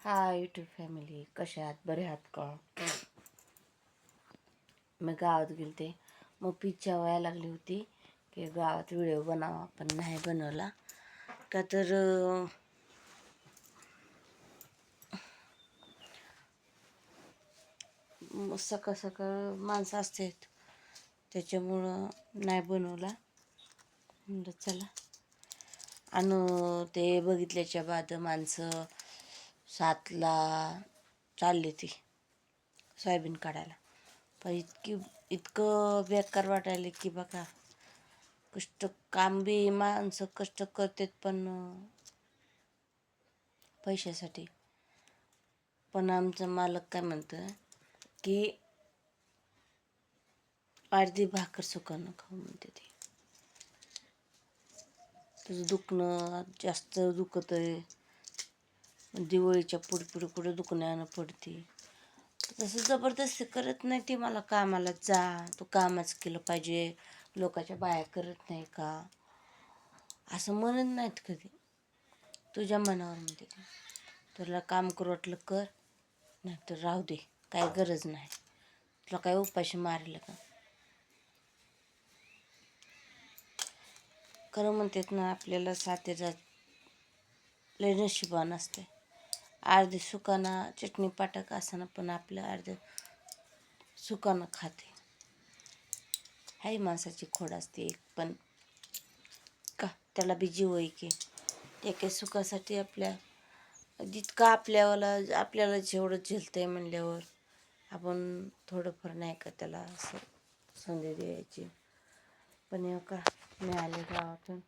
Hi YouTube family कशा आहात? बरे आहात का? मी गावात गेलते. मग पिच्छा व्हायला लागली होती. की गावात व्हिडिओ बनावा पण नाही बनवला. का तर सकाळ सकाळ माणसं असतात. त्याच्यामुळं नाही बनवला. म्हणलं चला. आणि ते बघितल्याच्या बाद माणसं सातला चालली ती सोयाबीन काढायला. पण इतकी इतकं बेकार वाटायले की बघा कष्ट काम बी माणसं कष्ट करतात पण पैशासाठी. पण आमचं मालक काय म्हणतं की अर्धी भाकर सुकानं खाऊ म्हणते ती. तुझं दुखणं जास्त दुखत आहे दिवाळीच्या पुढे पुढे पुढे दुखण्यानं पडते. तसं जबरदस्ती करत नाही ती मला कामाला जा. तू कामच केलं पाहिजे. लोकाच्या बाया करत नाही का? असं म्हणत नाहीत कधी. तुझ्या मनावर म्हणते तुला काम करू वाटलं कर. नाही तर राहू दे. काय गरज नाही. तुला काय उपाशी मारलं का? खरं म्हणतात ना आपल्याला साथीचा लय नशिबान असते अर्धे सुकाना चटणी पाटक असताना पण आपलं अर्धे सुकानं खाते. हाही माणसाची खोड असते एक पण का? त्याला बी जीव की. एका सुखासाठी आपल्या जितका आपल्याला आपल्याला जेवढं झेलतंय म्हणल्यावर आपण थोडंफार नाही का त्याला असं संधी द्यायची. पण हे का मिळाले गावातून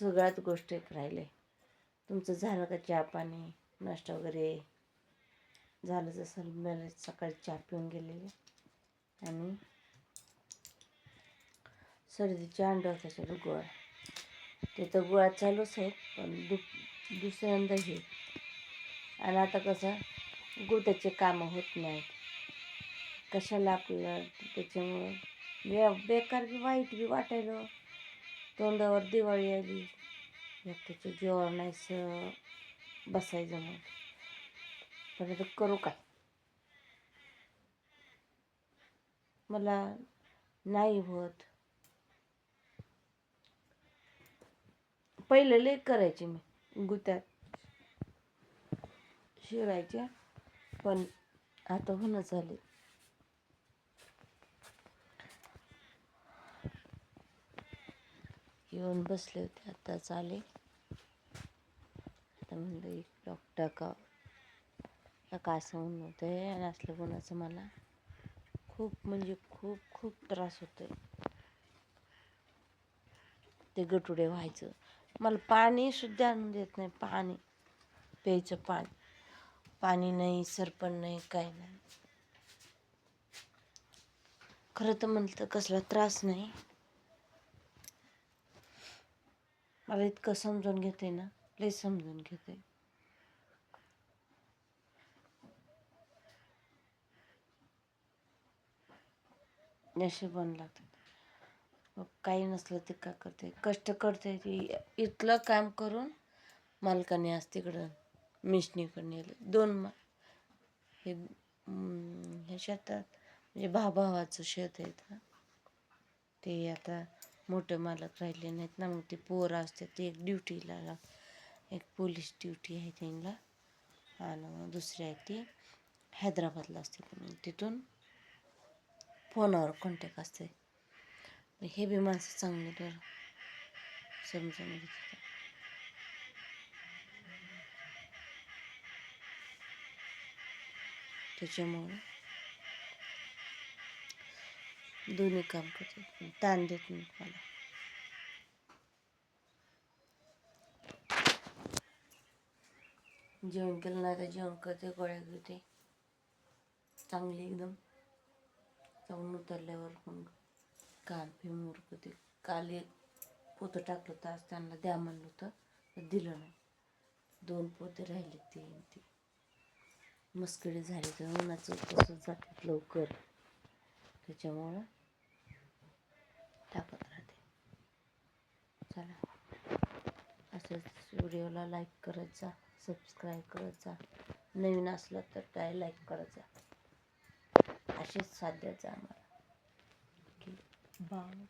सगळ्यात गोष्ट एक राहिले. तुमचं झालं का चहा पाणी? नाश्ता वगैरे? झालं जसं मला सकाळी चहा पिऊन गेलेले. आणि सर्दीचे अंड त्याच्यावर गोळा ते तर गोळा चालूच आहेत पण दु दुसऱ्यांदा हे. आणि आता कसं गुताचे कामं होत नाहीत. कशाला आपलं त्याच्यामुळं? बे बेकार बी वाईट बी वाटायलं. तोंडावर दिवाळी आली. त्याचं जेवण नाहीसं बसायचं मग. पण आता करू काय? मला नाही होत. पहिलं लई करायचे मी गुत्यात. शिरायच्या पण आता होणं झाले. येऊन बसले होते. आत्ताच आले आता म्हणलं एक डॉक्टर टाका का असं होऊन होतं. आहे आणि असलं कोणाचं मला खूप म्हणजे खूप खूप त्रास होतोय. ते गटुडे व्हायचं. मला पाणीसुद्धा आणून देत नाही. पाणी प्यायचं पाणी. पाणी नाही सरपण नाही काय नाही. खरं तर म्हणलं तर कसला त्रास नाही. मला इतकं समजून घेते ना लई समजून घेते. नशीबन लागतात मग काही नसलं ते का करते? कष्ट करते ती. इथलं काम करून मालकाने आज तिकडं मिशनीकडे नेलं. दोन मा हे हे शेतात म्हणजे भावाचं शेत आहे ते आता मोठे मालक राहिले नाहीत ना मग ते पोरं असतात ते एक ड्युटीला एक पोलीस ड्युटी आहे त्यांना. आणि मग दुसरी आहे ती हैदराबादला असते पण तिथून फोनावर कॉन्टॅक्ट असते. हे बी माणसं चांगली तर समजून घेतात त्याच्यामुळं दोन्ही काम करते ताण देत नाही मला जेवण केलं नाही तर जेवण करते गोळ्या घेते. चांगली एकदम. जाऊन उतरल्यावर मग काल फिरून उरकते काल एक पोतं टाकलं तर आज त्यांना द्या म्हणलं होतं तर दिलं नाही. दोन पोते राहिले ते ते मस्कडे झाले तर उन्हाचं कसं जातात लवकर. त्याच्यामुळं टाकत राहते. चला. असंच व्हिडिओला लाईक करत जा सबस्क्राईब करत जा. नवीन असलं तर काय लाईक करत जा. असेच साध्य जा आम्हाला. की बाय